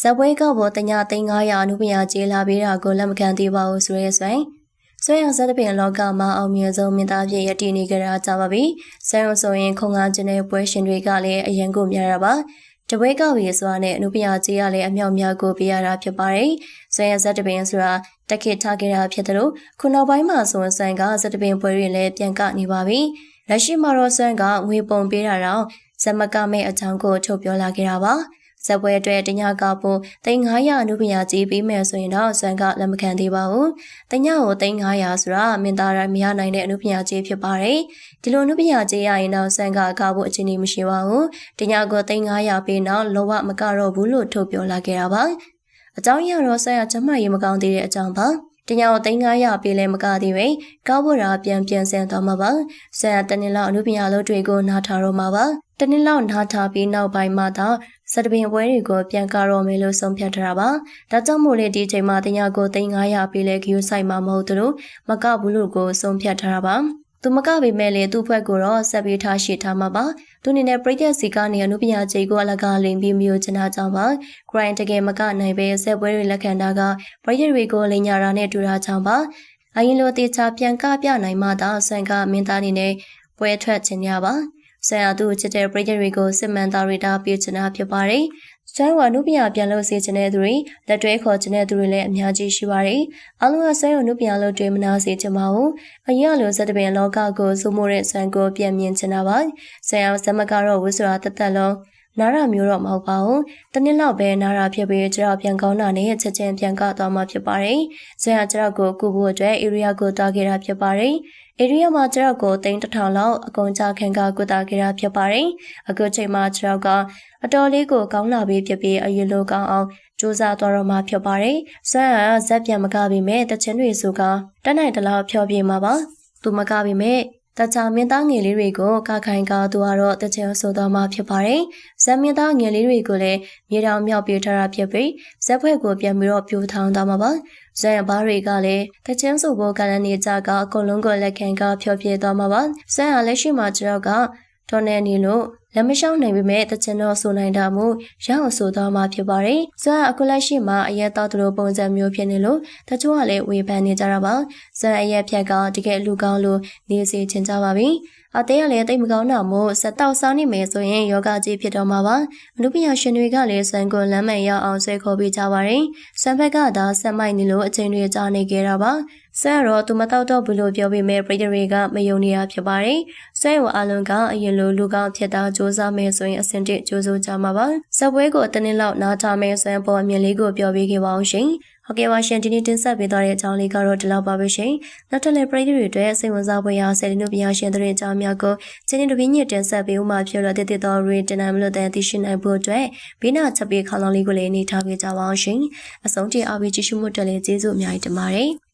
ဇက်ပွဲကောက်ပေါ်တညသိန်း900အနုပညာကျေးလာပေးတာကိုလက်မခံသေးပါဘူးဆိုရဲဆိုရင်ဆွဲအောင်ဇက်တပင်လောကမှာအောင်မြင်ဆုံးမြင့်သားဖြစ်ရည်တည်နေကြတာကြပါပြီ။ဆဲအောင်ဆိုရင်ခုံငါကျင်းတဲ့ပွဲရှင်တွေကလည်းအရင်ကိုများတာပါ။တပွဲကောက်ပြီးဆိုတာနဲ့အနုပညာကြီးကလည်းအမြောက်များကိုပေးရတာဖြစ်ပါတယ်။ဆွဲရဇက်တပင်ဆိုတာတက်ခေထားခဲ့တာဖြစ်တယ်လို့ခုနောက်ပိုင်းမှာဆိုရင်ဆန်ကဇက်တပင်ပွဲတွေလည်းပြန်ကနေပါပြီ။လက်ရှိမှာတော့ဆန်ကငွေပုံပေးတာတော့ဇမကမဲ့အကြောင်းကိုထုတ်ပြောလာခဲ့တာပါ။ ဇက်ပွဲအတွက်တညကဖို့3900အနုပညာကြီးပေးမယ်ဆိုရင်တော့ဇန်ကလက်မခံသေးပါဘူး။တညကို3900ဆိုတာမင်းသားရမရနိုင်တဲ့အနုပညာကြီးဖြစ်ပါတယ်။ဒီလိုအနုပညာကြီးရရင်တော့ဇန်ကကားဖို့အခြေအနေမရှိပါဘူး။တညကို3900ပေးတော့လောဘမကတော့ဘူးလို့ထုတ်ပြောလာခဲ့တာပါ။အကြောင်းရတော့ဆရာကျမရေမကောင်းသေးတဲ့အကြောင်းပါ။တညောင်3900ပေးလဲမကသေးပဲကောက်ဖို့ရာပြန်ပြန်ဆန်သွားမှာပါဆရာတနင်္လာအနုပညာလို့တွေကိုနားထားတော့မှာပါတနင်္လာနားထားပြီးနောက်ပိုင်းမှာတော့ စတပင်ပွဲတွေကိုပြန်ကားတော့မယ်လို့ဆုံးဖြတ်ထားတာပါဒါကြောင့်မို့လေဒီချိန်မှာတညကို3900ပေးလဲဂီယိုဆိုင်မှာမဟုတ်သလိုမကဘူးလို့ကိုဆုံးဖြတ်ထားတာပါသူမကပေမဲ့လေသူ့ဘက်ကိုတော့ဆက်ပြီးထားရှိထားမှာပါသူအနေနဲ့ပြိသက်စီကနေအနုပညာကြီးကိုအလကားလင်ပြီးမျိုးချင်တာကြောင့်ပါ grind တကယ်မကနိုင်ပဲဆက်ပွဲတွေလက်ခံတာကပြိသက်တွေကိုလိညာတာနဲ့တူတာကြောင့်ပါအရင်လိုတေချာပြန်ကပြနိုင်မှသာဆန်ကမင်းသားအနေနဲ့ပွဲထွက်ခြင်းရပါ ဆန်ရသူချစ်တဲ့ပြိသက်တွေကိုစစ်မှန်သားတွေတာပြချင်တာဖြစ်ပါတယ်ကျန်းဝါနုပညာပြန်လို့စေချင်တဲ့သူတွေလက်တွဲခေါ်ချင်တဲ့သူတွေလည်းအများကြီးရှိပါတယ်။အလုံးကဆန်းရုံနုပညာလို့တွေမနာစေချင်ပါဘူး။အရင်ကလိုစက်တပင်လောကကိုစုမိုးတဲ့ဆန်ကိုပြန်မြင်ချင်တာပါ။ဆန်အောင်ဇမကတော့ဝှဆိုတာတသက်လုံးနာရမျိုးတော့မဟုတ်ပါဘူး။တနည်းလောက်ပဲနာရဖြစ်ပြီးကျတော့ပြန်ကောင်းတာနဲ့ချက်ချင်းပြန်ကသွားမှာဖြစ်ပါတယ်။ဆန်ကကျတော့ကိုကူဖို့အတွက် area ကိုတားခဲ့တာဖြစ်ပါတယ်။ area မှာကျတော့ကိုတိန်းတစ်ထောင်လောက်အကုန်ကြခံကကုတာခဲ့တာဖြစ်ပါတယ်။အခုချိန်မှာကျတော့ကအတော်လေးကိုကောင်းလာပြီးဖြစ်ပြီးအရင်လိုကောင်းအောင်စူးစမ်းသွားတော့မှဖြစ်ပါတယ်။ဆန်းကဇက်ပြန်မကပြီမဲ့တချင်တွေဆိုကတက်နိုင်တလောက်ဖြောပြမှာပါ။သူမကပြီမဲ့ တခြားမင်းသားငယ်လေးတွေကိုကခိုင်ကသူကတော့တချင်ဆိုတော့မှဖြစ်ပါတယ်။ဇက်မင်းသားငယ်လေးတွေကိုလည်းမြေတောင်မြောက်ပြထားတာဖြစ်ပြီးဇက်ဖွဲ့ကိုပြန်ပြီးတော့ပြိုထောင်သွားမှာပါ။ဇက်ရဘာတွေကလည်းတချင်ဆိုဖို့ကလည်းနေကြကအကုန်လုံးကိုလက်ခံကဖြောပြသွားမှာပါ။ဇက်ဟာလက်ရှိမှာကျတော့က တော်နေနေလို့လက်မလျှောက်နိုင်ပေမဲ့တချင်တော့ဆိုနိုင်တာမို့ရအောင်ဆိုတော့မှဖြစ်ပါတယ်။ဇာအခုလက်ရှိမှာအရက်တော်သူတို့ပုံစံမျိုးဖြစ်နေလို့တချို့ကလည်းဝေဖန်နေကြတာပါ။ဇာအရက်ဖြက်ကတကယ်လူကောင်းလို့နေစီချင်ကြပါပြီ။အသေးကလည်းတိတ်မကောင်းတာမို့စက်တောက်စားနေမယ်ဆိုရင်ယောဂကြီးဖြစ်တော့မှာပါ။အမှုပညာရှင်တွေကလည်းစံကွန်လမ်းမှန်ရောက်အောင်ဆွဲခေါ်ပေးကြပါတယ်။စံဘက်ကသာဆက်မိုက်နေလို့အချိန်တွေကြာနေကြတာပါ။ ဆဲတော့သူမတောက်တော့ဘူးလို့ပြောပေမဲ့ပြည်သူတွေကမယုံနေတာဖြစ်ပါတယ်။ဆဲရောအလုံးကအရင်လိုလူကောင်းဖြစ်တာစ조사မယ်ဆိုရင်အစင်တစ်ကြိုးစိုးကြမှာပါ။ဇက်ပွဲကိုအတနည်းလောက်နားထားမယ်ဆိုရင်ပေါ်အမြင်လေးကိုပြောပြခဲ့ပါအောင်ရှင်။ဟုတ်ကဲ့ပါရှင်ဒီနေ့တင်ဆက်ပေးသွားတဲ့အကြောင်းလေးကတော့ဒီလောက်ပါပဲရှင်။နောက်ထပ်လည်းပြည်သူတွေအတွက်စိတ်ဝင်စားဖွယ်ရာဆယ်လီနုပညာရှင်တွေအကြောင်းများကိုချင်းချင်းတပင်းညတင်ဆက်ပေးဦးမှာဖြစ်လို့တည်တည်တော်ရီတင်နိုင်မလို့တဲ့သိရှိနိုင်ဖို့အတွက်ဘေးနာချက်ပေးခေါင်းလောင်းလေးကိုလည်းနေထားပေးကြပါအောင်ရှင်။အဆုံးထိအားပေးကြည့်ရှုမှုတက်လေးကျေးဇူးအများကြီးတင်ပါတယ်။